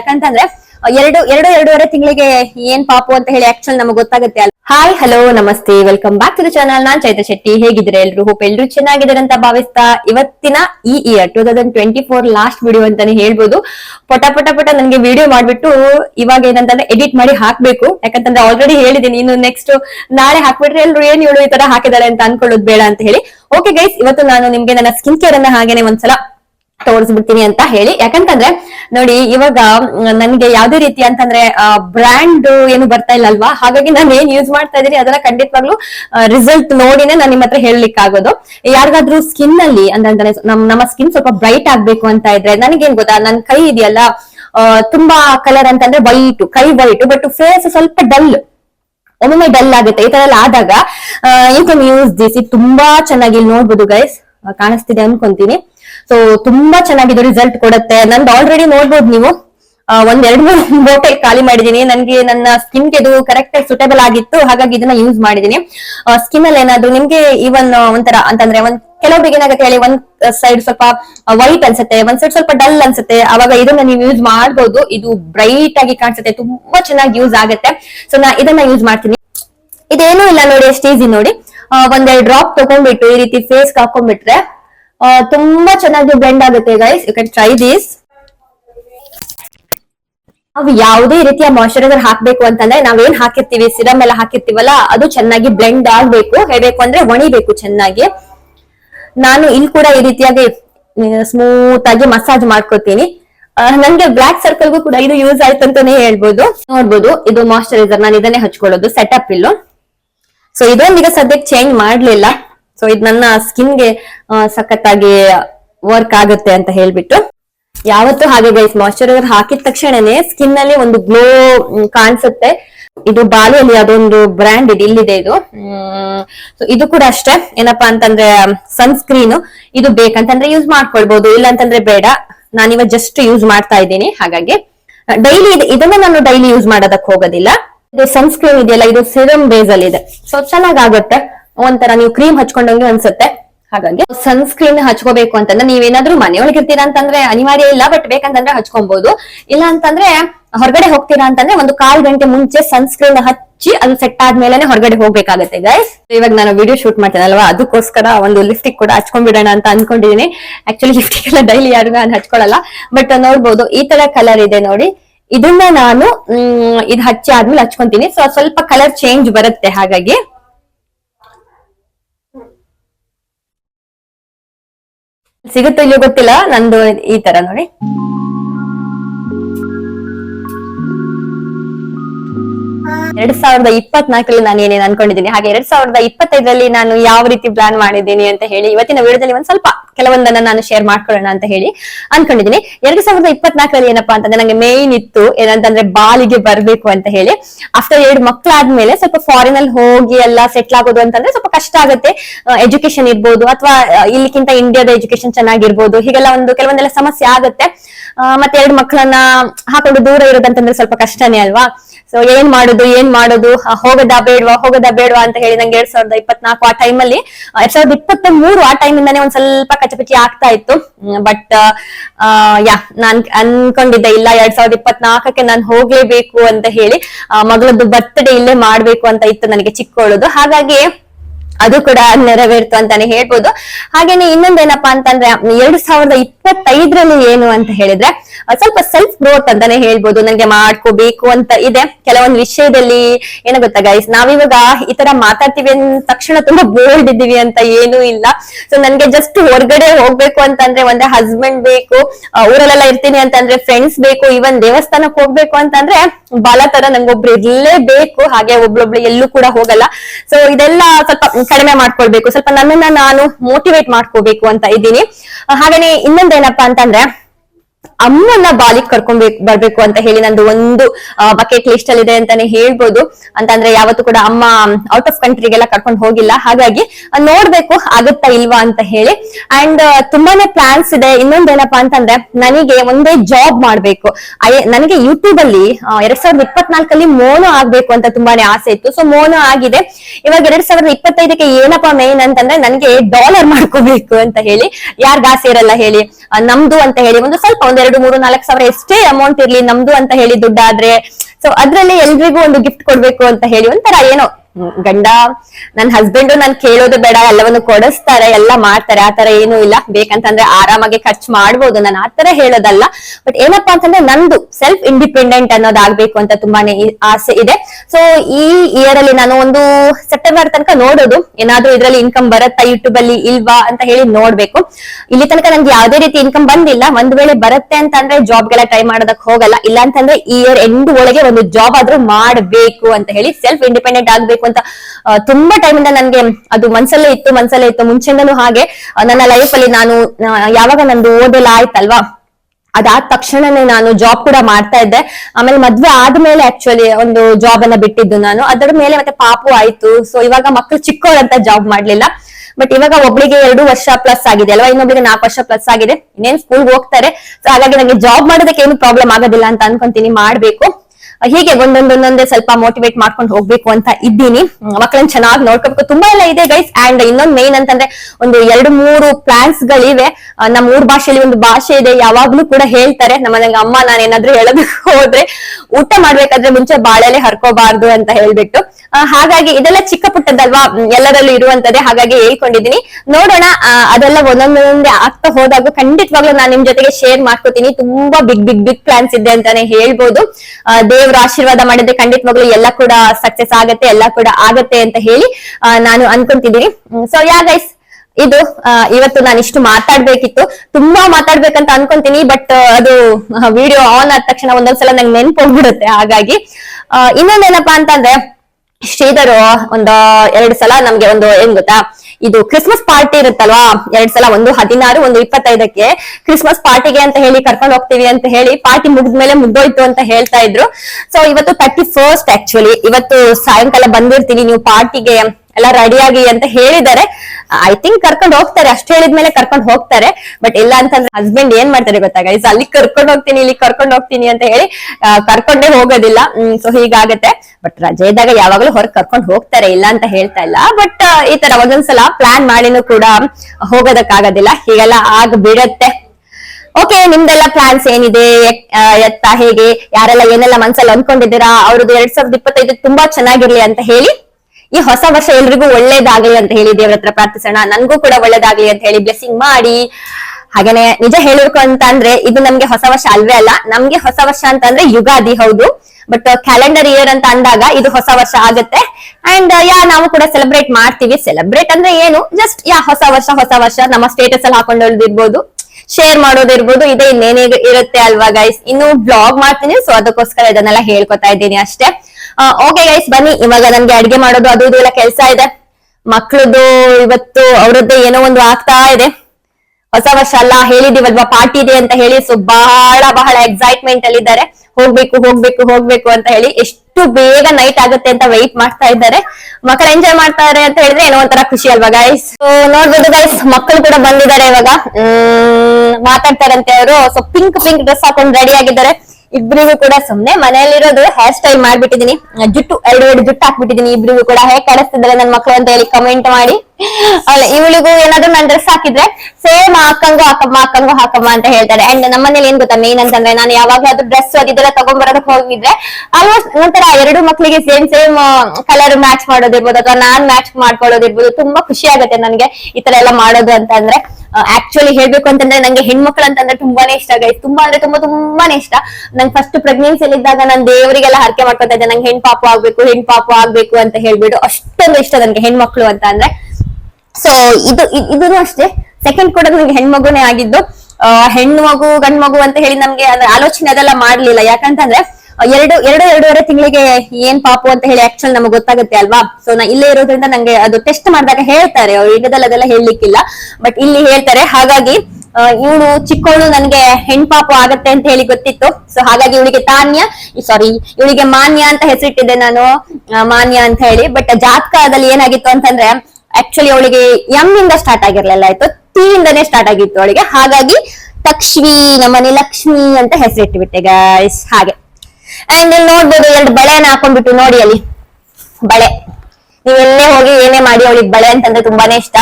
ಯಾಕಂತಂದ್ರೆ, ಎರಡು ಎರಡು, ಎರಡೂವರೆ ತಿಂಗಳಿಗೆ ಏನ್ ಪಾಪು ಅಂತ ಹೇಳಿ ಆಕ್ಚುಲ್ ನಮಗೆ ಗೊತ್ತಾಗುತ್ತೆ ಅಲ್ಲ ಹಾಯ್ ಹಲೋ ನಮಸ್ತೆ welcome back to the channel ನಾನ್ ಚೈತ್ರ ಶೆಟ್ಟಿ ಹೇಗಿದ್ರೆ ಎಲ್ರು? ಹೋಪ್ ಎಲ್ರು ಚೆನ್ನಾಗಿದ್ದಾರೆ ಅಂತ ಭಾವಿಸ್ತಾ ಇವತ್ತಿನ ಈ year two thousand twenty four last video ಅಂತಾನೆ ಹೇಳ್ಬೋದು. ಪಟ ಪಟ ಪಟ ನನ್ಗೆ ವಿಡಿಯೋ ಮಾಡ್ಬಿಟ್ಟು ಇವಾಗ ಏನಂತಂದ್ರೆ ಎಡಿಟ್ ಮಾಡಿ ಹಾಕ್ಬೇಕು. ಯಾಕಂತಂದ್ರೆ ಆಲ್ರೆಡಿ ಹೇಳಿದೀನಿ ಇನ್ನು ನೆಕ್ಸ್ಟ್ ನಾಳೆ ಹಾಕ್ಬಿಟ್ರೆ ಎಲ್ರು ಏನ್ ಹೇಳು ಈ ತರ ಹಾಕಿದ್ದಾರೆ ಅಂತ ಅನ್ಕೊಳ್ಳೋದು ಬೇಡ ಅಂತ ಹೇಳಿ. ಓಕೆ ಗೈಸ್ ಇವತ್ತು ನಾನು ನಿಮ್ಗೆ ನನ್ನ ಸ್ಕಿನ್ ಕೇರ್ ಅನ್ನ ಹಾಗೇನೆ ಒಂದ್ಸಲ ತೋರಿಸ್ಬಿಡ್ತೀನಿ ಅಂತ ಹೇಳಿ. ಯಾಕಂತಂದ್ರೆ, ನೋಡಿ, ಇವಾಗ ನನ್ಗೆ ಯಾವ್ದೇ ರೀತಿ ಅಂತಂದ್ರೆ ಬ್ರ್ಯಾಂಡ್ ಏನು ಬರ್ತಾ ಇಲ್ಲ ಅಲ್ವಾ ಹಾಗಾಗಿ ನಾನು ಏನ್ ಯೂಸ್ ಮಾಡ್ತಾ ಇದೀನಿ ಅದನ್ನ ಖಂಡಿತವಾಗ್ಲೂ ರಿಸಲ್ಟ್ ನೋಡಿನೇ ನಾನು ನಿಮ್ಮ ಹತ್ರ ಹೇಳಲಿಕ್ಕೆ ಆಗೋದು ಯಾರಿಗಾದ್ರೂ ಸ್ಕಿನ್ ಅಲ್ಲಿ ಅಂತಂದ್ರೆ ನಮ್, ನಮ್ಮ ಸ್ಕಿನ್ ಸ್ವಲ್ಪ ಬ್ರೈಟ್ ಆಗ್ಬೇಕು ಅಂತ ಇದ್ರೆ, ನನಗೇನ್ ಗೊತ್ತಾ? ನನ್ ಕೈ ಇದೆಯಲ್ಲ ತುಂಬಾ ಕಲರ್ ಅಂತಂದ್ರೆ ವೈಟ್ ಕೈ ವೈಟ್ ಬಟ್ ಫೇಸ್ ಸ್ವಲ್ಪ ಡಲ್ ಒಮ್ಮೊಮ್ಮೆ ಡಲ್ ಆಗುತ್ತೆ. ಈ ತರ ಎಲ್ಲ ಆದಾಗ ಯು ಕ್ಯಾನ್ ಯೂಸ್ ದಿಸ್ ಇದು ತುಂಬಾ ಚೆನ್ನಾಗಿ ನೋಡ್ಬೋದು ಗೈಸ್ ಕಾಣಿಸ್ತಿದೆ ಅನ್ಕೊಂತೀನಿ. ಸೊ ತುಂಬಾ ಚೆನ್ನಾಗಿದೆ ರಿಸಲ್ಟ್ ಕೊಡುತ್ತೆ. ನಂದು ಆಲ್ರೆಡಿ ನೋಡ್ಬೋದು ನೀವು. ಒಂದ್ ಎರಡ್ ಮೂರು ಖಾಲಿ ಮಾಡಿದೀನಿ. ನನ್ಗೆ ನನ್ನ ಸ್ಕಿನ್ಗೆ ಇದು ಕರೆಕ್ಟ್ ಸೂಟೇಬಲ್ ಆಗಿತ್ತು. ಹಾಗಾಗಿ ಇದನ್ನ ಯೂಸ್ ಮಾಡಿದೀನಿ. ಸ್ಕಿನ್ ಅಲ್ಲಿ ಏನಾದ್ರು ನಿಮ್ಗೆ ಈವನ್ ಒಂಥರ ಅಂತಂದ್ರೆ ಒಂದ್ ಕೆಲವೊಬ್ಬರಿಗೆ ಏನಾಗುತ್ತೆ ಹೇಳಿ, ಒಂದ್ ಸೈಡ್ ಸ್ವಲ್ಪ ವೈಟ್ ಅನ್ಸುತ್ತೆ, ಒಂದ್ ಸೈಡ್ ಸ್ವಲ್ಪ ಡಲ್ ಅನ್ಸುತ್ತೆ. ಅವಾಗ ಇದನ್ನ ನೀವು ಯೂಸ್ ಮಾಡ್ಬೋದು. ಇದು ಬ್ರೈಟ್ ಆಗಿ ಕಾಣಿಸುತ್ತೆ. ತುಂಬಾ ಚೆನ್ನಾಗಿ ಯೂಸ್ ಆಗುತ್ತೆ. ಸೊ ನಾ ಇದನ್ನ ಯೂಸ್ ಮಾಡ್ತೀನಿ. ಇದೇನು ಇಲ್ಲ ನೋಡಿ ಎಷ್ಟು ಈಸಿ ನೋಡಿ. ಒಂದೆರಡು ಡ್ರಾಪ್ ತಗೊಂಡ್ಬಿಟ್ಟು ಈ ರೀತಿ ಫೇಸ್ ಹಾಕೊಂಡ್ಬಿಟ್ರೆ ತುಂಬಾ ಚೆನ್ನಾಗಿ ಬ್ಲೆಂಡ್ ಆಗುತ್ತೆ guys you can try this ನಾವು ಯಾವುದೇ ರೀತಿಯ ಮಾಯಶ್ಚರೈಸರ್ ಹಾಕ್ಬೇಕು ಅಂತಂದ್ರೆ ನಾವೇನ್ ಹಾಕಿರ್ತೀವಿ? ಸಿರಮ್ ಎಲ್ಲ ಹಾಕಿರ್ತೀವಲ್ಲ ಅದು ಚೆನ್ನಾಗಿ ಬ್ಲೆಂಡ್ ಆಗ್ಬೇಕು. ಹೇಳ್ಬೇಕು ಅಂದ್ರೆ ಒಣಿಬೇಕು ಚೆನ್ನಾಗಿ. ನಾನು ಇಲ್ಲಿ ಕೂಡ ಈ ರೀತಿಯಾಗಿ ಸ್ಮೂತ್ ಆಗಿ ಮಸಾಜ್ ಮಾಡ್ಕೋತೀನಿ. ಆ, ನನ್ಗೆ ಬ್ಲಾಕ್ ಸರ್ಕಲ್ಗೂ ಕೂಡ ಇದು ಯೂಸ್ ಆಯ್ತು ಅಂತಾನೆ ಹೇಳ್ಬೋದು. ನೋಡ್ಬೋದು ಇದು ಮಾಯಶ್ಚರೈಸರ್ ನಾನು ಇದನ್ನೇ ಹಚ್ಕೊಳ್ಳೋದು ಸೆಟಪ್ ಇಲ್ಲು. ಸೊ ಇದೊಂದೀಗ ಸದ್ಯಕ್ಕೆ ಚೇಂಜ್ ಮಾಡ್ಲಿಲ್ಲ. ಸೊ ಇದು ನನ್ನ ಸ್ಕಿನ್ಗೆ ಸಖತ್ತಾಗಿ ವರ್ಕ್ ಆಗುತ್ತೆ ಅಂತ ಹೇಳ್ಬಿಟ್ಟು. ಯಾವತ್ತೂ ಹಾಗೆ ಗೈಸ್ ಮಾಯಶ್ಚರೈಸರ್ ಹಾಕಿದ ತಕ್ಷಣನೇ ಸ್ಕಿನ್ ಅಲ್ಲಿ ಒಂದು ಗ್ಲೋ ಕಾಣಿಸುತ್ತೆ. ಇದು ಬಾಲಿಯಲ್ಲಿ ಅದೊಂದು ಬ್ರ್ಯಾಂಡ್ ಇದೆ, ಇಲ್ಲಿದೆ ಇದು. ಇದು ಕೂಡ ಅಷ್ಟೇ. ಏನಪ್ಪಾ ಅಂತಂದ್ರೆ ಸನ್ಸ್ಕ್ರೀನ್ ಇದು ಬೇಕಂತಂದ್ರೆ ಯೂಸ್ ಮಾಡ್ಕೊಳ್ಬಹುದು ಇಲ್ಲ ಅಂತಂದ್ರೆ ಬೇಡ. ನಾನಿವ ಜಸ್ಟ್ ಯೂಸ್ ಮಾಡ್ತಾ ಇದ್ದೀನಿ, ಹಾಗಾಗಿ. ಡೈಲಿ ಇದನ್ನ ನಾನು ಡೈಲಿ ಯೂಸ್ ಮಾಡೋದಕ್ಕೆ ಹೋಗೋದಿಲ್ಲ. ಇದು ಸನ್ಸ್ಕ್ರೀನ್ ಇದೆಯಲ್ಲ, ಇದು ಸಿರಮ್ ಬೇಸ್ ಅಲ್ಲಿ ಇದೆ ಸೊ ಚೆನ್ನಾಗಾಗುತ್ತೆ. ಒಂಥರ ನೀವು ಕ್ರೀಮ್ ಹಚ್ಕೊಂಡಂಗೆ ಅನ್ಸುತ್ತೆ. ಹಾಗಾಗಿ ಸನ್ಸ್ಕ್ರೀನ್ ಹಚ್ಕೋಬೇಕು ಅಂತಂದ್ರೆ ನೀವೇನಾದ್ರೂ ಮನೆಯೊಳಗೆ ಇರ್ತೀರಾ ಅಂತಂದ್ರೆ ಅನಿವಾರ್ಯ ಇಲ್ಲ ಬಟ್ ಬೇಕಂತಂದ್ರೆ ಹಚ್ಕೊಬಹುದು ಇಲ್ಲ ಅಂತಂದ್ರೆ ಹೊರಗಡೆ ಹೋಗ್ತೀರಾ ಅಂತಂದ್ರೆ ಒಂದು ಕಾಲ್ ಗಂಟೆ ಮುಂಚೆ ಸನ್ಸ್ಕ್ರೀನ್ ಹಚ್ಚಿ ಅದು ಸೆಟ್ ಆದ್ಮೇಲೆ ಹೊರಗಡೆ ಹೋಗ್ಬೇಕಾಗತ್ತೆ ಗೈಸ್ ಇವಾಗ ನಾನು ವಿಡಿಯೋ ಶೂಟ್ ಮಾಡ್ತೇನಲ್ವಾ? ಅದಕ್ಕೋಸ್ಕರ ಒಂದು ಲಿಫ್ಟಿಕ್ ಕೂಡ ಹಚ್ಕೊಂಡ್ಬಿಡೋಣ ಅಂತ ಅನ್ಕೊಂಡಿದೀನಿ. ಆಕ್ಚುಲಿ ಲಿಫ್ಟಿಕ್ ಎಲ್ಲ ಡೈಲಿ ಯಾರು ನಾನು ಹಚ್ಕೊಳಲ್ಲ. ಬಟ್ ನೋಡ್ಬೋದು, ಈ ತರ ಕಲರ್ ಇದೆ ನೋಡಿ. ಇದನ್ನ ನಾನು ಇದು ಹಚ್ಚಿ ಆದ್ಮೇಲೆ ಹಚ್ಕೊಂತೀನಿ. ಸೊ ಸ್ವಲ್ಪ ಕಲರ್ ಚೇಂಜ್ ಬರುತ್ತೆ ಹಾಗಾಗಿ. ಸಿಗುತ್ತೋ ಇಲ್ಲೋ ಗೊತ್ತಿಲ್ಲ. ನಂದು ಈ ತರ ನೋಡಿ. ಎರಡ್ ಸಾವಿರದ ಇಪ್ಪತ್ನಾಲ್ಕರಲ್ಲಿ ನಾನು ಏನೇನು ಅನ್ಕೊಂಡಿದ್ದೀನಿ, ಹಾಗೆ ಎರಡ್ ಸಾವಿರದ ಇಪ್ಪತ್ತೈದರಲ್ಲಿ ನಾನು ಯಾವ ರೀತಿ ಪ್ಲಾನ್ ಮಾಡಿದ್ದೀನಿ ಅಂತ ಹೇಳಿ ಇವತ್ತಿನ ವಿಡಿಯೋದಲ್ಲಿ ಒಂದ್ ಸ್ವಲ್ಪ ಕೆಲವೊಂದನ್ನ ನಾನು ಶೇರ್ ಮಾಡ್ಕೊಳ್ಳೋಣ ಅಂತ ಹೇಳಿ ಅನ್ಕೊಂಡಿದ್ದೀನಿ. ಎರಡ್ ಸಾವಿರದ ಇಪ್ಪತ್ನಾಲ್ಕರಲ್ಲಿ ಏನಪ್ಪಾ ಅಂತಂದ್ರೆ ನಂಗೆ ಮೇನ್ ಇತ್ತು ಏನಂತಂದ್ರೆ ಬಾಲಿಗೆ ಬರ್ಬೇಕು ಅಂತ ಹೇಳಿ. ಆಫ್ಟರ್ ಎರಡು ಮಕ್ಕಳಾದ್ಮೇಲೆ ಸ್ವಲ್ಪ ಫಾರಿನ್ ಅಲ್ಲಿ ಹೋಗಿ ಎಲ್ಲ ಸೆಟ್ಲ್ ಆಗೋದು ಅಂತಂದ್ರೆ ಸ್ವಲ್ಪ ಕಷ್ಟ ಆಗುತ್ತೆ. ಎಜುಕೇಶನ್ ಇರ್ಬೋದು ಅಥವಾ ಇಲ್ಲಿಕ್ಕಿಂತ ಇಂಡಿಯಾದ ಎಜುಕೇಶನ್ ಚೆನ್ನಾಗಿರ್ಬೋದು, ಹೀಗೆಲ್ಲ ಒಂದು ಕೆಲವೊಂದೆಲ್ಲ ಸಮಸ್ಯೆ ಆಗುತ್ತೆ. ಮತ್ತೆ ಎರಡು ಮಕ್ಕಳನ್ನ ಹಾಕೊಂಡು ದೂರ ಇರೋದಂತಂದ್ರೆ ಸ್ವಲ್ಪ ಕಷ್ಟನೇ ಅಲ್ವಾ? ಸೊ ಏನ್ ಮಾಡುದು, ಏನ್ ಮಾಡೋದು? ಹೋಗದ ಬೇಡ್ವಾ, ಹೋಗದಾ ಬೇಡ್ವಾ ಅಂತ ಹೇಳಿ ನಂಗೆ ಎರಡ್ ಸಾವಿರದ ಇಪ್ಪತ್ನಾಲ್ಕು ಆ ಟೈಮಲ್ಲಿ ಎರಡ್ ಸಾವಿರದ ಇಪ್ಪತ್ತ ಮೂರು ಆ ಟೈಮಿಂದಾನೇ ಒಂದ್ ಸ್ವಲ್ಪ ಕಚಪಚಿ ಆಗ್ತಾ ಇತ್ತು. ಬಟ್ ಯಾ, ನಾನ್ ಅನ್ಕೊಂಡಿದ್ದೆ ಇಲ್ಲ, ಎರಡ್ ಸಾವಿರದ ಇಪ್ಪತ್ನಾಲ್ಕಕ್ಕೆ ನಾನು ಹೋಗ್ಲೇಬೇಕು ಅಂತ ಹೇಳಿ ಮಗಳದ್ದು ಬರ್ತ್ಡೇ ಇಲ್ಲೇ ಮಾಡ್ಬೇಕು ಅಂತ ಇತ್ತು ನನಗೆ ಚಿಕ್ಕೋಳುದು ಹಾಗಾಗಿ ಅದು ಕೂಡ ನೆರವೇರ್ತು ಅಂತಾನೆ ಹೇಳ್ಬೋದು. ಹಾಗೇನೆ ಇನ್ನೊಂದೇನಪ್ಪಾ ಅಂತಂದ್ರೆ, ಎರಡ್ ಸಾವಿರದ ಇಪ್ಪತ್ತೈದರಲ್ಲಿ ಏನು ಅಂತ ಹೇಳಿದ್ರೆ ಸ್ವಲ್ಪ ಸೆಲ್ಫ್ ಗ್ರೋತ್ ಅಂತಾನೆ ಹೇಳ್ಬೋದು. ನಂಗೆ ಮಾಡ್ಕೋಬೇಕು ಅಂತ ಇದೆ. ಕೆಲವೊಂದು ವಿಷಯದಲ್ಲಿ ಏನ ಗೊತ್ತಾ ಗೈಸ್ ನಾವಿವಾಗ ಈ ತರ ಮಾತಾಡ್ತೀವಿ ಅಂದ ತಕ್ಷಣ ತುಂಬಾ ಬೋಲ್ಡ್ ಇದ್ದೀವಿ ಅಂತ ಏನೂ ಇಲ್ಲ. ಸೊ ನನ್ಗೆ ಜಸ್ಟ್ ಹೊರಗಡೆ ಹೋಗ್ಬೇಕು ಅಂತಂದ್ರೆ ಒಂದೇ ಹಸ್ಬೆಂಡ್ ಬೇಕು ಊರಲ್ಲೆಲ್ಲ ಇರ್ತೀನಿ ಅಂತಂದ್ರೆ ಫ್ರೆಂಡ್ಸ್ ಬೇಕು ಇವನ್ ದೇವಸ್ಥಾನಕ್ಕೆ ಹೋಗ್ಬೇಕು ಅಂತಂದ್ರೆ ಬಾಲ ತರ ನಂಗೊಬ್ರು ಇರ್ಲೇಬೇಕು. ಹಾಗೆ ಒಬ್ಳೊಬ್ಳು ಎಲ್ಲೂ ಕೂಡ ಹೋಗಲ್ಲ. ಸೊ ಇದೆಲ್ಲ ಸ್ವಲ್ಪ ಕಡಿಮೆ ಮಾಡ್ಕೊಳ್ಬೇಕು. ಸ್ವಲ್ಪ ನನ್ನನ್ನ ನಾನು ಮೋಟಿವೇಟ್ ಮಾಡ್ಕೋಬೇಕು ಅಂತ ಇದ್ದೀನಿ. ಹಾಗೇನೆ ಇನ್ನೊಂದೇನಪ್ಪಾ ಅಂತಂದ್ರೆ ಅಮ್ಮನ್ನ ಬಾಲಿಗೆ ಕರ್ಕೊಂಡ್ ಬರ್ಬೇಕು ಅಂತ ಹೇಳಿ ನಂದು ಒಂದು ಬಕೆಟ್ ಲಿಸ್ಟ್ ಅಲ್ಲಿ ಇದೆ ಅಂತಾನೆ ಹೇಳ್ಬೋದು. ಅಂತಂದ್ರೆ ಯಾವತ್ತು ಕೂಡ ಅಮ್ಮ ಔಟ್ ಆಫ್ ಕಂಟ್ರಿಗೆಲ್ಲ ಕರ್ಕೊಂಡು ಹೋಗಿಲ್ಲ. ಹಾಗಾಗಿ ನೋಡ್ಬೇಕು ಆಗುತ್ತಾ ಇಲ್ವಾ ಅಂತ ಹೇಳಿ. ಅಂಡ್ ತುಂಬಾನೇ ಪ್ಲಾನ್ಸ್ ಇದೆ. ಇನ್ನೊಂದೇನಪ್ಪಾ ಅಂತಂದ್ರೆ, ನನಗೆ ಒಂದೇ ಜಾಬ್ ಮಾಡ್ಬೇಕು. ನನಗೆ ಯೂಟ್ಯೂಬ್ ಅಲ್ಲಿ ಎರಡ್ ಸಾವಿರದ ಇಪ್ಪತ್ನಾಲ್ಕಲ್ಲಿ ಮೋನೋ ಆಗ್ಬೇಕು ಅಂತ ತುಂಬಾನೇ ಆಸೆ ಇತ್ತು. ಸೊ ಮೋನೋ ಆಗಿದೆ. ಇವಾಗ ಎರಡ್ ಸಾವಿರದ ಇಪ್ಪತ್ತೈದಕ್ಕೆ ಏನಪ್ಪಾ ಮೇನ್ ಅಂತಂದ್ರೆ, ನನಗೆ ಡಾಲರ್ ಮಾಡ್ಕೋಬೇಕು ಅಂತ ಹೇಳಿ. ಯಾರ್ಗ ಆಸೆ ಇರಲ್ಲ ಹೇಳಿ. ನಮ್ದು ಅಂತ ಹೇಳಿ ಒಂದು ಸ್ವಲ್ಪ ಒಂದ್ ಎರಡು ಮೂರು ನಾಲ್ಕು ಸಾವಿರ ಎಷ್ಟೇ ಅಮೌಂಟ್ ಇರ್ಲಿ ನಮ್ದು ಅಂತ ಹೇಳಿ ದುಡ್ಡಾದ್ರೆ ಸೊ ಅದ್ರಲ್ಲಿ ಎಲ್ರಿಗೂ ಒಂದು ಗಿಫ್ಟ್ ಕೊಡ್ಬೇಕು ಅಂತ ಹೇಳಿ ಒಂಥರ ಏನೋ ಗಂಡ, ನನ್ ಹಸ್ಬೆಂಡ್ ನನ್ ಕೇಳೋದು ಬೇಡ, ಎಲ್ಲವನ್ನು ಕೊಡಿಸ್ತಾರೆ, ಎಲ್ಲ ಮಾಡ್ತಾರೆ ಆತರ ಏನು ಇಲ್ಲ. ಬೇಕಂತಂದ್ರೆ ಆರಾಮಾಗಿ ಖರ್ಚು ಮಾಡ್ಬೋದು. ನಾನು ಆತರ ಹೇಳೋದಲ್ಲ. ಬಟ್ ಏನಪ್ಪಾ ಅಂತಂದ್ರೆ ನಂದು ಸೆಲ್ಫ್ ಇಂಡಿಪೆಂಡೆಂಟ್ ಅನ್ನೋದಾಗ್ಬೇಕು ಅಂತ ತುಂಬಾನೇ ಆಸೆ ಇದೆ. ಸೊ ಈ ಇಯರ್ ಅಲ್ಲಿ ನಾನು ಒಂದು ಸೆಪ್ಟೆಂಬರ್ ತನಕ ನೋಡೋದು. ಏನಾದ್ರೂ ಇದ್ರಲ್ಲಿ ಇನ್ಕಮ್ ಬರುತ್ತಾ ಯೂಟ್ಯೂಬ್ ಅಲ್ಲಿ ಇಲ್ವಾ ಅಂತ ಹೇಳಿ ನೋಡ್ಬೇಕು. ಇಲ್ಲಿ ತನಕ ನನ್ಗೆ ಯಾವ್ದೇ ರೀತಿ ಇನ್ಕಮ್ ಬಂದಿಲ್ಲ. ಒಂದ್ ವೇಳೆ ಬರುತ್ತೆ ಅಂತಂದ್ರೆ ಜಾಬ್ ಗೆಲ್ಲ ಟ್ರೈ ಮಾಡೋದಕ್ ಹೋಗಲ್ಲ. ಇಲ್ಲ ಅಂತಂದ್ರೆ ಇಯರ್ ಎಂಡ್ ಒಳಗೆ ಒಂದು ಜಾಬ್ ಆದ್ರೂ ಮಾಡ್ಬೇಕು ಅಂತ ಹೇಳಿ ಸೆಲ್ಫ್ ಇಂಡಿಪೆಂಡೆಂಟ್ ಆಗ್ಬೇಕು. ಅಂತ ತುಂಬಾ ಟೈಮ್ ಇಂದ ನನ್ಗೆ ಅದು ಮನ್ಸಲ್ಲೇ ಇತ್ತು ಮನ್ಸಲ್ಲೇ ಇತ್ತು. ಮುಂಚೆಯಿಂದನೂ ಹಾಗೆ ನನ್ನ ಲೈಫ್ ಅಲ್ಲಿ ನಾನು ಯಾವಾಗ ನಂದು ಓದೆಲ್ಲ ಆಯ್ತಲ್ವಾ? ಅದಾದ ತಕ್ಷಣನೇ ನಾನು ಜಾಬ್ ಕೂಡ ಮಾಡ್ತಾ ಇದ್ದೆ. ಆಮೇಲೆ ಮದ್ವೆ ಆದ್ಮೇಲೆ ಆಕ್ಚುಲಿ ಒಂದು ಜಾಬ್ ಅನ್ನ ಬಿಟ್ಟಿದ್ದು ನಾನು. ಅದರ ಮೇಲೆ ಮತ್ತೆ ಪಾಪು ಆಯ್ತು. ಸೊ ಇವಾಗ ಮಕ್ಕಳು ಚಿಕ್ಕವರಂತ ಜಾಬ್ ಮಾಡ್ಲಿಲ್ಲ. ಬಟ್ ಇವಾಗ ಒಬ್ಳಿಗೆ ಎರಡು ವರ್ಷ ಪ್ಲಸ್ ಆಗಿದೆ ಅಲ್ವಾ? ಇನ್ನೊಬ್ಳಿಗೆ ನಾಲ್ಕು ವರ್ಷ ಪ್ಲಸ್ ಆಗಿದೆ. ಇನ್ನೇನ್ ಸ್ಕೂಲ್ ಹೋಗ್ತಾರೆ. ಸೊ ಹಾಗಾಗಿ ನಂಗೆ ಜಾಬ್ ಮಾಡೋದಕ್ಕೆ ಏನು ಪ್ರಾಬ್ಲಮ್ ಆಗೋದಿಲ್ಲ ಅಂತ ಅನ್ಕೊಂತೀನಿ. ಮಾಡ್ಬೇಕು. ಹೀಗೆ ಒಂದೊಂದೊಂದೊಂದೇ ಸ್ವಲ್ಪ ಮೋಟಿವೇಟ್ ಮಾಡ್ಕೊಂಡು ಹೋಗ್ಬೇಕು ಅಂತ ಇದ್ದೀನಿ. ಮಕ್ಕಳನ್ನ ಚೆನ್ನಾಗಿ ನೋಡ್ಕೋಬೇಕು. ತುಂಬಾ ಎಲ್ಲ ಇದೆ ಗೈಸ್ ಅಂಡ್ ಇನ್ನೊಂದ್ ಮೇನ್ ಅಂತಂದ್ರೆ ಒಂದು ಎರಡು ಮೂರು ಪ್ಲಾನ್ಸ್ ಗಳಿವೆ. ನಮ್ಮ ಊರ್ ಭಾಷೆಯಲ್ಲಿ ಒಂದು ಭಾಷೆ ಇದೆ. ಯಾವಾಗ್ಲೂ ಕೂಡ ಹೇಳ್ತಾರೆ. ನಮ್ಮ ನಂಗೆ ಅಮ್ಮ ನಾನು ಏನಾದ್ರೂ ಹೇಳೋದಕ್ಕೆ ಹೋದ್ರೆ ಊಟ ಮಾಡ್ಬೇಕಾದ್ರೆ ಮುಂಚೆ ಬಾಳೆಲೆ ಹರ್ಕೋಬಾರ್ದು ಅಂತ ಹೇಳ್ಬಿಟ್ಟು. ಹಾಗಾಗಿ ಇದೆಲ್ಲ ಚಿಕ್ಕ ಪುಟ್ಟದಲ್ವಾ ಎಲ್ಲರಲ್ಲೂ ಇರುವಂತದ್ದೇ ಹಾಗಾಗಿ ಹೇಳ್ಕೊಂಡಿದೀನಿ ನೋಡೋಣ. ಅದೆಲ್ಲ ಒಂದೊಂದೊಂದೇ ಆಗ್ತಾ ಹೋದಾಗ ಖಂಡಿತವಾಗ್ಲೂ ನಾನು ನಿಮ್ ಜೊತೆಗೆ ಶೇರ್ ಮಾಡ್ಕೋತೀನಿ. ತುಂಬಾ ಬಿಗ್ ಬಿಗ್ ಬಿಗ್ ಪ್ಲಾನ್ಸ್ ಇದೆ ಅಂತಾನೆ ಹೇಳ್ಬೋದು. ಆ, ದೇವ್ರ ಆಶೀರ್ವಾದ ಮಾಡಿದ್ರೆ ಖಂಡಿತವಾಗ್ಲು ಎಲ್ಲ ಕೂಡ ಸಕ್ಸಸ್ ಆಗತ್ತೆ, ಎಲ್ಲ ಕೂಡ ಆಗತ್ತೆ ಅಂತ ಹೇಳಿ ನಾನು ಅನ್ಕೊಂತಿದ್ದೀನಿ. ಸೊ ಯಾ ಗೈಸ್ ಇದು ಇವತ್ತು ನಾನು ಇಷ್ಟು ಮಾತಾಡ್ಬೇಕಿತ್ತು. ತುಂಬಾ ಮಾತಾಡ್ಬೇಕಂತ ಅನ್ಕೊಂತೀನಿ ಬಟ್ ಅದು ವಿಡಿಯೋ ಆನ್ ಆದ ತಕ್ಷಣ ಒಂದೊಂದ್ಸಲ ನಂಗೆ ನೆನ್ಪು ಹೋಗ್ಬಿಡುತ್ತೆ ಹಾಗಾಗಿ. ಇನ್ನೊಂದೇನಪ್ಪಾ ಅಂತಂದ್ರೆ, ಶ್ರೀಧರು ಒಂದು ಎರಡು ಸಲ ನಮ್ಗೆ ಒಂದು, ಏನ್ ಗೊತ್ತಾ ಇದು ಕ್ರಿಸ್ಮಸ್ ಪಾರ್ಟಿ ಇರುತ್ತಲ್ವಾ? ಎರಡ್ ಸಲ ಒಂದು ಹದಿನಾರು, ಒಂದು ಇಪ್ಪತ್ತೈದಕ್ಕೆ ಕ್ರಿಸ್ಮಸ್ ಪಾರ್ಟಿಗೆ ಅಂತ ಹೇಳಿ ಕರ್ಕೊಂಡು ಹೋಗ್ತೀವಿ ಅಂತ ಹೇಳಿ ಪಾರ್ಟಿ ಮುಗಿದ್ಮೇಲೆ ಮುಗ್ದೋಯ್ತು ಅಂತ ಹೇಳ್ತಾ ಇದ್ರು. ಸೊ ಇವತ್ತು ತರ್ಟಿ ಫಸ್ಟ್ ಆಕ್ಚುಲಿ ಇವತ್ತು ಸಾಯಂಕಾಲ ಬಂದಿರ್ತೀನಿ ನೀವು ಪಾರ್ಟಿಗೆ ಎಲ್ಲ ರೆಡಿ ಆಗಿ ಅಂತ ಹೇಳಿದ್ದಾರೆ. ಐ ಥಿಂಕ್ ಕರ್ಕೊಂಡು ಹೋಗ್ತಾರೆ, ಅಷ್ಟು ಹೇಳಿದ್ಮೇಲೆ ಕರ್ಕೊಂಡು ಹೋಗ್ತಾರೆ. ಬಟ್ ಇಲ್ಲ ಅಂತಂದ್ರೆ ಹಸ್ಬೆಂಡ್ ಏನ್ ಮಾಡ್ತಾರೆ ಗೊತ್ತಾ ಗೈಸ್ ಅಲ್ಲಿ ಕರ್ಕೊಂಡು ಹೋಗ್ತೀನಿ, ಇಲ್ಲಿ ಕರ್ಕೊಂಡು ಹೋಗ್ತೀನಿ ಅಂತ ಹೇಳಿ ಕರ್ಕೊಂಡೇ ಹೋಗೋದಿಲ್ಲ. ಸೊ ಹೀಗಾಗತ್ತೆ. ಬಟ್ ರಜೆ ಇದ್ದಾಗ ಯಾವಾಗಲೂ ಹೊರಗೆ ಕರ್ಕೊಂಡು ಹೋಗ್ತಾರೆ, ಇಲ್ಲ ಅಂತ ಹೇಳ್ತಾ ಇಲ್ಲ. ಬಟ್ ಈ ತರ ಒಂದೊಂದ್ಸಲ ಪ್ಲಾನ್ ಮಾಡಿನೂ ಕೂಡ ಹೋಗೋದಕ್ಕಾಗೋದಿಲ್ಲ. ಹೀಗೆಲ್ಲ ಆಗ ಬಿಡತ್ತೆ ಓಕೆ ನಿಮ್ದೆಲ್ಲ ಪ್ಲಾನ್ಸ್ ಏನಿದೆ? ಎತ್ತ ಹೇಗೆ? ಯಾರೆಲ್ಲ ಏನೆಲ್ಲ ಮನ್ಸಲ್ಲಿ ಅನ್ಕೊಂಡಿದ್ದೀರಾ? ಅವ್ರದ್ದು ಎರಡ್ ಸಾವಿರದ ಇಪ್ಪತ್ತೈದು ತುಂಬಾ ಚೆನ್ನಾಗಿರ್ಲಿ ಅಂತ ಹೇಳಿ. ಈ ಹೊಸ ವರ್ಷ ಎಲ್ರಿಗೂ ಒಳ್ಳೇದಾಗ್ಲಿ ಅಂತ ಹೇಳಿ ದೇವ್ರ ಹತ್ರ ಪ್ರಾರ್ಥಿಸೋಣ. ನನ್ಗೂ ಕೂಡ ಒಳ್ಳೇದಾಗ್ಲಿ ಅಂತ ಹೇಳಿ ಬ್ಲೆಸ್ಸಿಂಗ್ ಮಾಡಿ. ಹಾಗೇನೆ ನಿಜ ಹೇಳಬೇಕು ಅಂತ ಅಂದ್ರೆ ಇದು ನಮ್ಗೆ ಹೊಸ ವರ್ಷ ಅಲ್ವೇ ಅಲ್ಲ, ನಮ್ಗೆ ಹೊಸ ವರ್ಷ ಅಂತ ಅಂದ್ರೆ ಯುಗಾದಿ ಹೌದು. ಬಟ್ ಕ್ಯಾಲೆಂಡರ್ ಇಯರ್ ಅಂತ ಅಂದಾಗ ಇದು ಹೊಸ ವರ್ಷ ಆಗುತ್ತೆ. ಅಂಡ್ ಯಾ, ನಾವು ಕೂಡ ಸೆಲೆಬ್ರೇಟ್ ಮಾಡ್ತೀವಿ. ಸೆಲೆಬ್ರೇಟ್ ಅಂದ್ರೆ ಏನು? ಜಸ್ಟ್ ಯಾ, ಹೊಸ ವರ್ಷ ಹೊಸ ವರ್ಷ. ನಮ್ಮ ಸ್ಟೇಟಸ್ ಅಲ್ಲಿ ಹಾಕೊಂಡೊಳ್ದಿರ್ಬೋದು ಶೇರ್ ಮಾಡೋದಿರ್ಬೋದು ಇದೇ ಇನ್ನೇನೇ ಇರುತ್ತೆ ಅಲ್ವಾ ಗೈಸ್ ಇನ್ನು ಬ್ಲಾಗ್ ಮಾಡ್ತೀನಿ. ಸೊ ಅದಕ್ಕೋಸ್ಕರ ಇದನ್ನೆಲ್ಲ ಹೇಳ್ಕೊತಾ ಇದ್ದೀನಿ ಅಷ್ಟೇ. ಓಕೆ ಗೈಸ್ ಬನ್ನಿ. ಇವಾಗ ನನ್ಗೆ ಅಡ್ಗೆ ಮಾಡೋದು ಅದು ಇದು ಎಲ್ಲ ಕೆಲಸ ಇದೆ. ಮಕ್ಳದ್ದು ಇವತ್ತು ಅವ್ರದ್ದೇ ಏನೋ ಒಂದು ಆಗ್ತಾ ಇದೆ. ಹೊಸ ವರ್ಷ ಅಲ್ಲ, ಹೇಳಿದೀವಲ್ವಾ ಪಾರ್ಟಿ ಇದೆ ಅಂತ ಹೇಳಿ ಸೊ ಬಹಳ ಬಹಳ ಎಕ್ಸೈಟ್ಮೆಂಟ್ ಅಲ್ಲಿ ಇದ್ದಾರೆ. ಹೋಗ್ಬೇಕು ಹೋಗ್ಬೇಕು ಹೋಗ್ಬೇಕು ಅಂತ ಹೇಳಿ ಎಷ್ಟು ಬೇಗ ನೈಟ್ ಆಗುತ್ತೆ ಅಂತ ವೆಯ್ಟ್ ಮಾಡ್ತಾ ಇದ್ದಾರೆ. ಮಕ್ಕಳು ಎಂಜಾಯ್ ಮಾಡ್ತಾರೆ ಅಂತ ಹೇಳಿದ್ರೆ ಏನೋ ಒಂಥರ ಖುಷಿ ಅಲ್ವಾ ಗೈಸ್ ನೋಡ್ಬೋದು ಗೈಸ್ ಮಕ್ಕಳು ಕೂಡ ಬಂದಿದ್ದಾರೆ ಇವಾಗ. ಹ್ಮ್, ಮಾತಾಡ್ತಾರಂತೆ ಅವರು. ಸೊ ಪಿಂಕ್ ಪಿಂಕ್ ಡ್ರೆಸ್ ಹಾಕೊಂಡು ರೆಡಿ ಆಗಿದ್ದಾರೆ. ಇಬ್ರಿಗೂ ಕೂಡ ಸುಮ್ನೆ ಮನೆಯಲ್ಲಿರೋದು ಹೇರ್ ಸ್ಟೈಲ್ ಮಾಡ್ಬಿಟ್ಟಿದೀನಿ ಜುಟ್ಟು, ಎರಡು ಎರಡು ಜುಟ್ಟು ಹಾಕ್ಬಿಟ್ಟಿದೀನಿ ಇಬ್ರಿಗೂ ಕೂಡ ಹೇಗೆ ಕಾಣಿಸ್ತಿದ್ದಾರೆ ನನ್ನ ಮಕ್ಕಳು ಅಂತ ಹೇಳಿ ಕಮೆಂಟ್ ಮಾಡಿ. ಅಲ್ಲ ಇವಳಿಗೂ ಏನಾದ್ರು ನಾನು ಡ್ರೆಸ್ ಹಾಕಿದ್ರೆ ಸೇಮ್ ಹಾಕಂಗು ಹಾಕಮ್ಮ ಹಾಕಂಗು ಹಾಕಮ್ಮ ಅಂತ ಹೇಳ್ತಾರೆ. ಅಂಡ್ ನಮ್ಮನೇಲಿ ಏನ್ ಗೊತ್ತಾ ಮೇನ್ ಅಂತಂದ್ರೆ ನಾನು ಯಾವಾಗ್ಲಾದ್ರೂ ಡ್ರೆಸ್ ಅದೆಲ್ಲ ತಗೊಂಡ್ಬರೋದಕ್ ಹೋಗಿದ್ರೆ ಆಲ್ಮೋಸ್ಟ್ ಒಂಥರ ಎರಡು ಮಕ್ಳಿಗೆ ಸೇಮ್ ಸೇಮ್ ಕಲರ್ ಮ್ಯಾಚ್ ಮಾಡೋದಿರ್ಬೋದು ಅಥವಾ ನಾನ್ ಮ್ಯಾಚ್ ಮಾಡ್ಕೊಳ್ಳೋದಿರ್ಬೋದು. ತುಂಬಾ ಖುಷಿ ಆಗುತ್ತೆ ನನ್ಗೆ ಈ ತರ ಎಲ್ಲ ಮಾಡೋದು ಅಂತ ಅಂದ್ರೆ ಆಕ್ಚುಲಿ ಹೇಳ್ಬೇಕು ಅಂತಂದ್ರೆ ನಂಗೆ ಹೆಣ್ಮಕ್ಳು ಅಂತಂದ್ರೆ ತುಂಬಾನೇ ಇಷ್ಟ ಗೈಸ್ ತುಂಬಾ ಅಂದ್ರೆ ತುಂಬಾ ತುಂಬಾನೇ ಇಷ್ಟ. ನಂಗೆ ಫಸ್ಟ್ ಪ್ರೆಗ್ನೆನ್ಸಿ ಇದ್ದಾಗ ನಾನು ದೇವರಿಗೆಲ್ಲ ಹರಕೆ ಮಾಡ್ಕೊತಾ ಇದ್ದೆ. ನಂಗೆ ಹೆಣ್ ಪಾಪು ಆಗ್ಬೇಕು, ಹೆಣ್ ಪಾಪು ಆಗ್ಬೇಕು ಅಂತ ಹೇಳ್ಬಿಟ್ಟು ಅಷ್ಟೊಂದು ಇಷ್ಟ ನನ್ಗೆ ಹೆಣ್ಮಕ್ಳು ಅಂತ ಅಂದ್ರೆ. ಸೊ ಇದು ಇದನ್ನು ಅಷ್ಟೇ. ಸೆಕೆಂಡ್ ಕೂಡ ನನಗೆ ಹೆಣ್ಮಗುನೇ ಆಗಿದ್ದು ಹೆಣ್ಣು ಮಗು ಗಂಡು ಮಗು ಅಂತ ಹೇಳಿ ನಮ್ಗೆ ಅದ್ರ ಆಲೋಚನೆ ಅದೆಲ್ಲ ಮಾಡ್ಲಿಲ್ಲ. ಯಾಕಂತಂದ್ರೆ ಎರಡು ಎರಡು, ಎರಡೂವರೆ ತಿಂಗಳಿಗೆ ಏನ್ ಪಾಪು ಅಂತ ಹೇಳಿ ಆಕ್ಚುಲ್ ನಮಗೆ ಗೊತ್ತಾಗುತ್ತೆ ಅಲ್ವಾ? ಸೊ ನಾ ಇಲ್ಲೇ ಇರೋದ್ರಿಂದ ನಂಗೆ ಅದು ಟೆಸ್ಟ್ ಮಾಡಿದಾಗ ಹೇಳ್ತಾರೆ. ಅವ್ರು ಇಂಡಿಯಾದಲ್ಲಿ ಅದೆಲ್ಲ ಹೇಳಲಿಕ್ಕಿಲ್ಲ. ಬಟ್ ಇಲ್ಲಿ ಹೇಳ್ತಾರೆ, ಹಾಗಾಗಿ ಇವಳು ಚಿಕ್ಕವಳು ನನ್ಗೆ ಹೆಣ್ ಪಾಪು ಆಗತ್ತೆ ಅಂತ ಹೇಳಿ ಗೊತ್ತಿತ್ತು. ಸೊ ಹಾಗಾಗಿ ಇವಳಿಗೆ ತಾನ್ಯ ಸಾರಿ ಇವಳಿಗೆ ಮಾನ್ಯ ಅಂತ ಹೆಸರಿಟ್ಟಿದ್ದೆ ನಾನು ಮಾನ್ಯ ಅಂತ ಹೇಳಿ. ಬಟ್ ಜಾತಕದಲ್ಲಿ ಏನಾಗಿತ್ತು ಅಂತಂದ್ರೆ ಆಕ್ಚುಲಿ ಅವಳಿಗೆ ಎಂ ಇಂದ ಸ್ಟಾರ್ಟ್ ಆಗಿರ್ಲಿಲ್ಲ. ಆಯ್ತು ಟಿ ಇಂದನೇ ಸ್ಟಾರ್ಟ್ ಆಗಿತ್ತು ಅವಳಿಗೆ. ಹಾಗಾಗಿ ತಕ್ಷ್ಮಿ ನಮ್ಮನೆ ಲಕ್ಷ್ಮಿ ಅಂತ ಹೆಸರಿಟ್ಟುಬಿಟ್ಟೆ ಗಾಯ್ಸ್ ಹಾಗೆ. ಅಂಡ್ ಇಲ್ಲಿ ನೋಡ್ಬೋದು ಎರಡು ಬಳೆನ ಹಾಕೊಂಡ್ಬಿಟ್ಟು ನೋಡಿ ಅಲ್ಲಿ ಬಳೆ. ನೀವೆಲ್ಲೇ ಹೋಗಿ ಏನೇ ಮಾಡಿ ಅವಳಿಗೆ ಬಳೆ ಅಂತಂದ್ರೆ ತುಂಬಾನೇ ಇಷ್ಟ.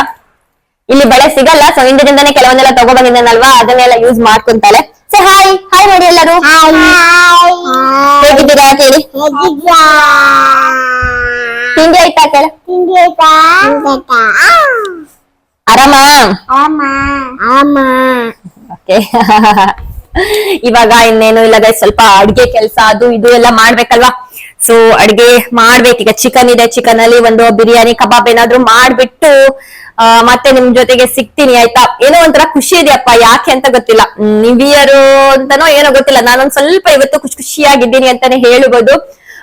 ಇಲ್ಲಿ ಬಳೆ ಸಿಗಲ್ಲ ಸೊ ಇಂಡಿಯಾದಿಂದಾನೇ ಕೆಲವೊಂದೆಲ್ಲ ತಗೊಬಂದಿದ್ದಾನಲ್ವಾ? ಅದನ್ನೆಲ್ಲ ಯೂಸ್ ಮಾಡ್ಕೊಂತಾಳೆ. ಸೊ ಹಾಯ್ ಹಾಯ್ ಮಾಡಿ ಎಲ್ಲರೂ. ಹೇಗಿದ್ದೀರಾ ಕೇಳಿ ತಿಂಡಿ ಆಯ್ತಾ ಕೇಳ. ಆರಾಮಾ? ಓಕೆ. ಇವಾಗ ಇನ್ನೇನು ಇಲ್ಲ ಗೈ ಸ್ವಲ್ಪ ಅಡ್ಗೆ ಕೆಲಸ ಅದು ಇದು ಎಲ್ಲ ಮಾಡ್ಬೇಕಲ್ವಾ? ಸೊ ಅಡ್ಗೆ ಮಾಡ್ಬೇಕೀಗ ಚಿಕನ್ ಇದೆ ಚಿಕನ್ ಅಲ್ಲಿ ಒಂದು ಬಿರಿಯಾನಿ ಕಬಾಬ್ ಏನಾದ್ರು ಮಾಡ್ಬಿಟ್ಟು ಆ, ಮತ್ತೆ ನಿಮ್ ಜೊತೆಗೆ ಸಿಗ್ತೀನಿ ಆಯ್ತಾ? ಏನೋ ಒಂಥರ ಖುಷಿ ಇದೆಯಪ್ಪ ಯಾಕೆ ಅಂತ ಗೊತ್ತಿಲ್ಲ. ನಿವಿಯರು ಇಯರ್ ಅಂತನೋ ಏನೋ ಗೊತ್ತಿಲ್ಲ. ನಾನೊಂದ್ ಸ್ವಲ್ಪ ಇವತ್ತು ಖುಷಿ ಖುಷಿಯಾಗಿದ್ದೀನಿ ಅಂತಾನೆ ಹೇಳ್ಬೋದು.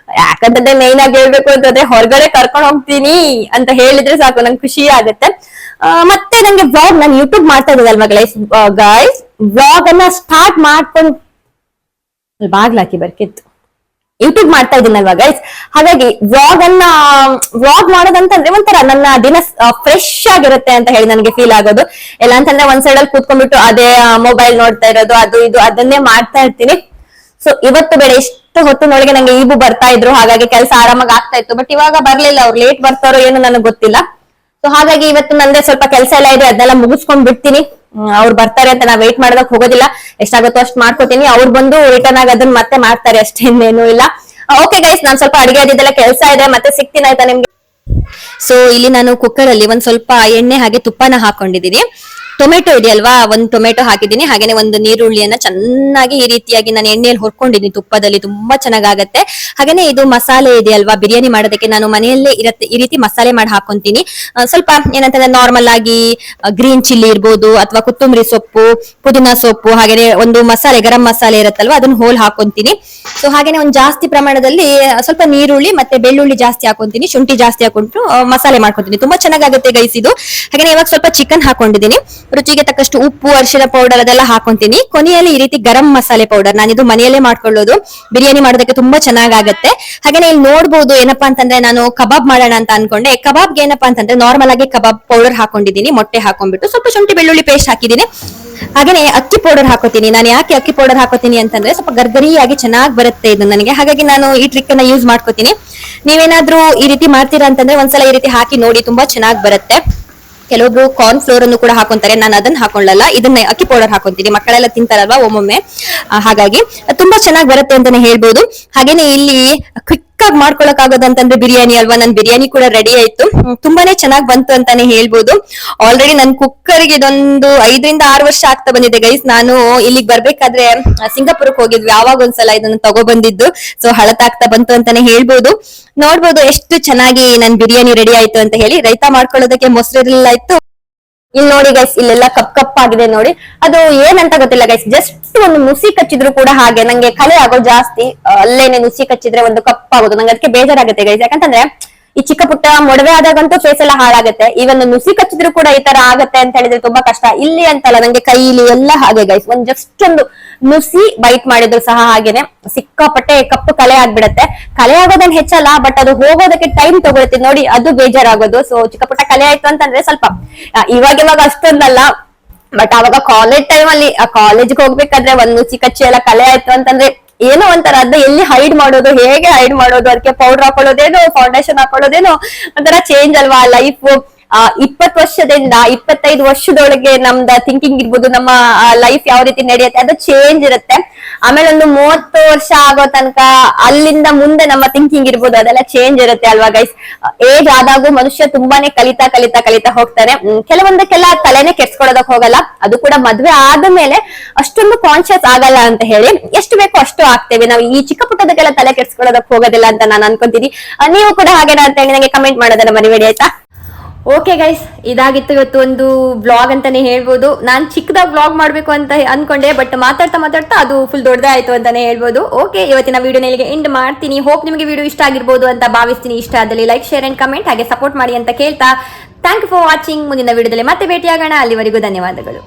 ಯಾಕಂತಂದ್ರೆ ಮೇನ್ ಆಗಿ ಹೇಳ್ಬೇಕು ಅಂತಂದ್ರೆ ಹೊರಗಡೆ ಕರ್ಕೊಂಡು ಹೋಗ್ತೀನಿ ಅಂತ ಹೇಳಿದ್ರೆ ಸಾಕು, ನಂಗೆ ಖುಷಿ ಆಗುತ್ತೆ. ಮತ್ತೆ ನಂಗೆ ವ್ಲಾಗ್ ನಾನು ಯೂಟ್ಯೂಬ್ ಮಾಡ್ತಾ ಇದ್ದೀನಲ್ವಾ ಗೈಸ್ ಗೈಸ್ ವ್ಲಾಗ್ ಅನ್ನ ಸ್ಟಾರ್ಟ್ ಮಾಡ್ಕೊಂಡು ಬಾಗ್ಲಾಕಿ ಬರ್ಕಿತ್ತು. ಯೂಟ್ಯೂಬ್ ಮಾಡ್ತಾ ಇದ್ದೀನಲ್ವಾ ಗೈಸ್ ಹಾಗಾಗಿ ವ್ಲಾಗ್ ಅನ್ನ ವ್ಲಾಗ್ ಮಾಡೋದಂತಂದ್ರೆ ಒಂಥರ ನನ್ನ ದಿನ ಫ್ರೆಶ್ ಆಗಿರುತ್ತೆ ಅಂತ ಹೇಳಿ ನನಗೆ ಫೀಲ್ ಆಗೋದು. ಎಲ್ಲ ಅಂತಂದ್ರೆ ಒಂದ್ ಸೈಡ್ ಅಲ್ಲಿ ಕೂತ್ಕೊಂಡ್ಬಿಟ್ಟು ಅದೇ ಮೊಬೈಲ್ ನೋಡ್ತಾ ಇರೋದು, ಅದು ಇದು ಅದನ್ನೇ ಮಾಡ್ತಾ ಇರ್ತೀನಿ. ಸೊ ಇವತ್ತು ಬೆಳೆ ಎಷ್ಟು ಹೊತ್ತಿನೊಳಗೆ ನಂಗೆ ಈಬು ಬರ್ತಾ ಇದ್ರು. ಹಾಗಾಗಿ ಕೆಲಸ ಆರಾಮಾಗಿ ಆಗ್ತಾ ಇತ್ತು. ಬಟ್ ಇವಾಗ ಬರ್ಲಿಲ್ಲ. ಅವ್ರು ಲೇಟ್ ಬರ್ತಾರೋ ಏನೋ ನನಗೆ ಗೊತ್ತಿಲ್ಲ. ಸೊ ಹಾಗಾಗಿ ಇವತ್ತು ನಂದೇ ಸ್ವಲ್ಪ ಕೆಲಸ ಎಲ್ಲ ಇದೆ. ಅದನ್ನೆಲ್ಲ ಮುಗಿಸ್ಕೊಂಡ್ ಬಿಡ್ತೀನಿ. ಅವ್ರು ಬರ್ತಾರೆ ಅಂತ ನಾ ವೇಟ್ ಮಾಡೋದಕ್ ಹೋಗೋದಿಲ್ಲ. ಎಷ್ಟಾಗುತ್ತೋ ಅಷ್ಟು ಮಾಡ್ಕೋತೀನಿ. ಅವ್ರು ಬಂದು ರಿಟರ್ನ್ ಆಗಿ ಅದನ್ನ ಮತ್ತೆ ಮಾಡ್ತಾರೆ. ಅಷ್ಟೇ ಇನ್ನೇನು ಇಲ್ಲ ಓಕೆ ಗೈಸ್ ನಾನ್ ಸ್ವಲ್ಪ ಅಡಿಗೆ ಅದಿದ್ದೆಲ್ಲ ಕೆಲಸ ಇದೆ. ಮತ್ತೆ ಸಿಗ್ತೀನಿ ಆಯ್ತಾ ನಿಮ್ಗೆ? ಸೊ ಇಲ್ಲಿ ನಾನು ಕುಕ್ಕರ್ ಅಲ್ಲಿ ಒಂದ್ ಸ್ವಲ್ಪ ಎಣ್ಣೆ ಹಾಗೆ ತುಪ್ಪನ ಹಾಕೊಂಡಿದ್ದೀನಿ. ಟೊಮೆಟೊ ಇದೆಯಲ್ವಾ? ಒಂದು ಟೊಮೆಟೊ ಹಾಕಿದ್ದೀನಿ. ಹಾಗೇನೆ ಒಂದು ನೀರುಳ್ಳಿಯನ್ನ ಚೆನ್ನಾಗಿ ಈ ರೀತಿಯಾಗಿ ನಾನು ಎಣ್ಣೆಯಲ್ಲಿ ಹುರ್ಕೊಂಡಿದ್ದೀನಿ ತುಪ್ಪದಲ್ಲಿ. ತುಂಬಾ ಚೆನ್ನಾಗಾಗತ್ತೆ. ಹಾಗೇನೆ ಇದು ಮಸಾಲೆ ಇದೆಯಲ್ವಾ? ಬಿರಿಯಾನಿ ಮಾಡೋದಕ್ಕೆ ನಾನು ಮನೆಯಲ್ಲೇ ಇರತ್ತೆ ಈ ರೀತಿ ಮಸಾಲೆ ಮಾಡಿ ಹಾಕೊಂತೀನಿ. ಸ್ವಲ್ಪ ಏನಂತಂದ್ರೆ ನಾರ್ಮಲ್ ಆಗಿ ಗ್ರೀನ್ ಚಿಲ್ಲಿ ಇರ್ಬೋದು, ಅಥವಾ ಕೊತ್ತಂಬರಿ ಸೊಪ್ಪು, ಪುದೀನ ಸೊಪ್ಪು, ಹಾಗೇನೆ ಒಂದು ಮಸಾಲೆ, ಗರಂ ಮಸಾಲೆ ಇರುತ್ತಲ್ವಾ, ಅದನ್ನ ಹೋಲ್ ಹಾಕೊಂತೀನಿ. ಸೊ ಹಾಗೇನೆ ಒಂದು ಜಾಸ್ತಿ ಪ್ರಮಾಣದಲ್ಲಿ ಸ್ವಲ್ಪ ನೀರುಳ್ಳಿ ಮತ್ತೆ ಬೆಳ್ಳುಳ್ಳಿ ಜಾಸ್ತಿ ಹಾಕೊಂತೀನಿ. ಶುಂಠಿ ಜಾಸ್ತಿ ಹಾಕೊಂಡು ಮಸಾಲೆ ಮಾಡ್ಕೊತೀನಿ. ತುಂಬಾ ಚೆನ್ನಾಗಾಗುತ್ತೆ ಗೈಸಿದು ಹಾಗೇನೆ ಇವಾಗ ಸ್ವಲ್ಪ ಚಿಕನ್ ಹಾಕೊಂಡಿದ್ದೀನಿ. ರುಚಿಗೆ ತಕ್ಕಷ್ಟು ಉಪ್ಪು, ಅರಿಶಿನ ಪೌಡರ್ ಅದೆಲ್ಲ ಹಾಕೊಂತೀನಿ. ಕೊನೆಯಲ್ಲಿ ಈ ರೀತಿ ಗರಂ ಮಸಾಲೆ ಪೌಡರ್ ನಾನು ಇದು ಮನೆಯಲ್ಲೇ ಮಾಡ್ಕೊಳ್ಳೋದು. ಬಿರಿಯಾನಿ ಮಾಡೋದಕ್ಕೆ ತುಂಬಾ ಚೆನ್ನಾಗಾಗತ್ತೆ. ಹಾಗೇನೆ ಇಲ್ಲಿ ನೋಡ್ಬೋದು ಏನಪ್ಪಾ ಅಂತಂದ್ರೆ ನಾನು ಕಬಾಬ್ ಮಾಡೋಣ ಅಂತ ಅನ್ಕೊಂಡೆ. ಕಬಾಬ್ಗೆ ಏನಪ್ಪಾ ಅಂತಂದ್ರೆ ನಾರ್ಮಲ್ ಆಗಿ ಕಬಾಬ್ ಪೌಡರ್ ಹಾಕೊಂಡಿದ್ದೀನಿ, ಮೊಟ್ಟೆ ಹಾಕೊಂಡ್ಬಿಟ್ಟು. ಸ್ವಲ್ಪ ಶುಂಠಿ, ಬೆಳ್ಳುಳ್ಳಿ ಪೇಸ್ಟ್ ಹಾಕಿದ್ದೀನಿ. ಹಾಗೇನೆ ಅಕ್ಕಿ ಪೌಡರ್ ಹಾಕೋತೀನಿ. ನಾನು ಯಾಕೆ ಅಕ್ಕಿ ಪೌಡರ್ ಹಾಕೋತೀನಿ ಅಂತಂದ್ರೆ ಸ್ವಲ್ಪ ಗರ್ಗರಿಯಾಗಿ ಚೆನ್ನಾಗಿ ಬರುತ್ತೆ ಇದು ನನಗೆ. ಹಾಗಾಗಿ ನಾನು ಈ ಟ್ರಿಕ್ ಅನ್ನ ಯೂಸ್ ಮಾಡ್ಕೋತೀನಿ. ನೀವೇನಾದ್ರೂ ಈ ರೀತಿ ಮಾಡ್ತೀರಾ ಅಂತಂದ್ರೆ ಒಂದ್ಸಲ ಈ ರೀತಿ ಹಾಕಿ ನೋಡಿ, ತುಂಬಾ ಚೆನ್ನಾಗಿ ಬರುತ್ತೆ. ಕೆಲವೊಬ್ರು ಕಾರ್ನ್ ಫ್ಲೋರ್ ಅನ್ನು ಕೂಡ ಹಾಕೊಂತಾರೆ. ನಾನು ಅದನ್ನ ಹಾಕೊಳ್ಳಲ್ಲ. ಇದನ್ನ ಅಕ್ಕಿ ಪೌಡರ್ ಹಾಕೊಂತೀನಿ. ಮಕ್ಕಳೆಲ್ಲ ತಿಂತಾರಲ್ವಾ ಒಮ್ಮೊಮ್ಮೆ? ಹಾಗಾಗಿ ತುಂಬಾ ಚೆನ್ನಾಗಿ ಬರುತ್ತೆ ಅಂತಾನೆ ಹೇಳ್ಬೋದು. ಹಾಗೇನೆ ಇಲ್ಲಿ ಕ್ವಿಕ್ ಆಗಿ ಮಾಡ್ಕೊಳಕ್ ಆಗೋದಂತಂದ್ರೆ ಬಿರಿಯಾನಿ ಅಲ್ವಾ? ನನ್ ಬಿರಿಯಾನಿ ಕೂಡ ರೆಡಿ ಆಯ್ತು. ತುಂಬಾನೇ ಚೆನ್ನಾಗಿ ಬಂತು ಅಂತಾನೆ ಹೇಳ್ಬೋದು. ಆಲ್ರೆಡಿ ನನ್ ಕುಕ್ಕರ್ಗೆ ಇದೊಂದು ಐದರಿಂದ ಆರು ವರ್ಷ ಆಗ್ತಾ ಬಂದಿದೆ ಗೈಸ್ ನಾನು ಇಲ್ಲಿಗೆ ಬರ್ಬೇಕಾದ್ರೆ ಸಿಂಗಾಪುರಕ್ಕೆ ಹೋಗಿದ್ವಿ. ಯಾವಾಗ ಒಂದ್ಸಲ ಇದನ್ನ ತಗೊಬಂದಿದ್ದು. ಸೊ ಹಳತಾಗ್ತಾ ಬಂತು ಅಂತಾನೆ ಹೇಳ್ಬೋದು. ನೋಡ್ಬೋದು ಎಷ್ಟು ಚೆನ್ನಾಗಿ ನನ್ ಬಿರಿಯಾನಿ ರೆಡಿ ಆಯ್ತು ಅಂತ ಹೇಳಿ. ರೈತ ಮಾಡ್ಕೊಳ್ಳೋದಕ್ಕೆ ಮೊಸರಿಲ್ಲ ಇತ್ತು. ಇಲ್ಲಿ ನೋಡಿ ಗೈಸ್ ಇಲ್ಲೆಲ್ಲ ಕಪ್ ಕಪ್ ಆಗಿದೆ ನೋಡಿ. ಅದು ಏನಂತ ಗೊತ್ತಿಲ್ಲ ಗೈಸ್ ಜಸ್ಟ್ ಒಂದು ನುಸಿ ಕಚ್ಚಿದ್ರು ಕೂಡ ಹಾಗೆ. ನಂಗೆ ಕಲೆ ಆಗೋ ಜಾಸ್ತಿ ಅಲ್ಲೇನೆ ನುಸಿ ಕಚ್ಚಿದ್ರೆ ಒಂದು ಕಪ್ ಆಗೋದು. ನಂಗೆ ಅದಕ್ಕೆ ಬೇಜಾರಾಗುತ್ತೆ ಗೈಸ್ ಯಾಕಂತಂದ್ರೆ ಈ ಚಿಕ್ಕ ಪುಟ್ಟ ಮೊಡವೆ ಆದಾಗಂತೂ ಫೇಸ್ ಎಲ್ಲ ಹಾಳಾಗುತ್ತೆ. ಈವನ್ ನುಸಿ ಕಚ್ಚಿದ್ರು ಕೂಡ ಈ ತರ ಆಗತ್ತೆ ಅಂತ ಹೇಳಿದ್ರೆ ತುಂಬಾ ಕಷ್ಟ. ಇಲ್ಲಿ ಅಂತಲ್ಲ, ನಂಗೆ ಕೈಲಿ ಎಲ್ಲ ಹಾಗೆ ಗೈಸ್ ಒಂದ್ ಜಸ್ಟ್ ಒಂದು ನುಸಿ ಬೈಟ್ ಮಾಡಿದ್ರು ಸಹ ಹಾಗೇನೆ. ಸಿಕ್ಕಾಪಟ್ಟೆ ಕಪ್ಪು ಕಲೆ ಆಗ್ಬಿಡತ್ತೆ. ಕಲೆ ಆಗೋದನ್ ಹೆಚ್ಚಲ್ಲ ಬಟ್ ಅದು ಹೋಗೋದಕ್ಕೆ ಟೈಮ್ ತಗೊಳುತ್ತೆ ನೋಡಿ, ಅದು ಬೇಜಾರಾಗೋದು. ಸೊ ಚಿಕ್ಕಪುಟ್ಟ ಕಲೆ ಆಯ್ತು ಅಂತಂದ್ರೆ ಸ್ವಲ್ಪ ಇವಾಗ ಇವಾಗ ಅಷ್ಟೊಂದಲ್ಲ. ಬಟ್ ಅವಾಗ ಕಾಲೇಜ್ ಟೈಮ್ ಅಲ್ಲಿ ಕಾಲೇಜ್ಗೆ ಹೋಗ್ಬೇಕಾದ್ರೆ ಒಂದ್ ನುಸಿ ಕಚ್ಚಿ ಎಲ್ಲ ಕಲೆ ಆಯ್ತು ಅಂತಂದ್ರೆ ಏನೋ ಒಂಥರ ಅದ ಎಲ್ಲಿ ಹೈಡ್ ಮಾಡೋದು, ಹೇಗೆ ಹೈಡ್ ಮಾಡೋದು, ಅದಕ್ಕೆ ಪೌಡರ್ ಹಾಕೊಳ್ಳೋದೇನು ಫೌಂಡೇಶನ್ ಹಾಕೊಳ್ಳೋದೇನು ಒಂಥರ ಚೇಂಜ್ ಅಲ್ವಾ ಲೈಫ್ ಆ ಇಪ್ಪತ್ ವರ್ಷದಿಂದ ಇಪ್ಪತ್ತೈದು ವರ್ಷದೊಳಗೆ ನಮ್ದ ಥಿಂಕಿಂಗ್ ಇರ್ಬೋದು, ನಮ್ಮ ಲೈಫ್ ಯಾವ ರೀತಿ ನಡೆಯುತ್ತೆ, ಅದು ಚೇಂಜ್ ಇರುತ್ತೆ. ಆಮೇಲೆ ಒಂದು ಮೂವತ್ತು ವರ್ಷ ಆಗೋ ತನಕ ಅಲ್ಲಿಂದ ಮುಂದೆ ನಮ್ಮ ಥಿಂಕಿಂಗ್ ಇರ್ಬೋದು, ಅದೆಲ್ಲ ಚೇಂಜ್ ಇರುತ್ತೆ ಅಲ್ವಾ ಗೈಸ್ ಏಜ್ ಆದಾಗೂ ಮನುಷ್ಯ ತುಂಬಾನೇ ಕಲಿತಾ ಕಲಿತಾ ಕಲಿತಾ ಹೋಗ್ತಾನೆ. ಕೆಲವೊಂದಕ್ಕೆಲ್ಲ ತಲೆನೇ ಕೆಡ್ಸ್ಕೊಳೋದಕ್ ಹೋಗಲ್ಲ. ಅದು ಕೂಡ ಮದ್ವೆ ಆದಮೇಲೆ ಅಷ್ಟೊಂದು ಕಾನ್ಶಿಯಸ್ ಆಗಲ್ಲ ಅಂತ ಹೇಳಿ, ಎಷ್ಟು ಬೇಕೋ ಅಷ್ಟು ಆಗ್ತೇವೆ. ನಾವು ಈ ಚಿಕ್ಕ ಪುಟ್ಟದಕ್ಕೆಲ್ಲ ತಲೆ ಕೆಡ್ಸ್ಕೊಳೋದಕ್ ಹೋಗೋದಿಲ್ಲ ಅಂತ ನಾನು ಅನ್ಕೊಂತೀನಿ. ನೀವು ಕೂಡ ಹಾಗೇನಾ ಅಂತ ಹೇಳಿ ನನಗೆ ಕಮೆಂಟ್ ಮಾಡೋದನ್ನ ಮರಿಬೇಡಿ, ಆಯ್ತಾ? ಓಕೆ ಗೈಸ್ ಇದಾಗಿತ್ತು ಇವತ್ತು ಒಂದು ಬ್ಲಾಗ್ ಅಂತಾನೆ ಹೇಳ್ಬೋದು. ನಾನು ಚಿಕ್ಕದಾಗ ಬ್ಲಾಗ್ ಮಾಡಬೇಕು ಅಂತ ಅನ್ಕೊಂಡೆ ಬಟ್ ಮಾತಾಡ್ತಾ ಮಾತಾಡ್ತಾ ಅದು ಫುಲ್ ದೊಡ್ಡದೇ ಆಯ್ತು ಅಂತಾನೆ ಹೇಳ್ಬೋದು. ಓಕೆ ಇವತ್ತಿನ ವಿಡಿಯೋ ಇಲ್ಲಿಗೆ ಎಂಡ್ ಮಾಡ್ತೀನಿ. ಹೋಪ್ ನಿಮಗೆ ವಿಡಿಯೋ ಇಷ್ಟ ಆಗಿರ್ಬೋದು ಅಂತ ಭಾವಿಸ್ತೀನಿ. ಇಷ್ಟ ಆದಲ್ಲಿ ಲೈಕ್ ಶೇರ್ ಅಂಡ್ ಕಮೆಂಟ್ ಹಾಗೆ ಸಪೋರ್ಟ್ ಮಾಡಿ ಅಂತ ಕೇಳ್ತಾ. ಥ್ಯಾಂಕ್ ಯು ಫಾರ್ ವಾಚಿಂಗ್ ಮುಂದಿನ ವಿಡಿಯೋದಲ್ಲಿ ಮತ್ತೆ ಭೇಟಿಯಾಗೋಣ. ಅಲ್ಲಿವರೆಗೂ ಧನ್ಯವಾದಗಳು.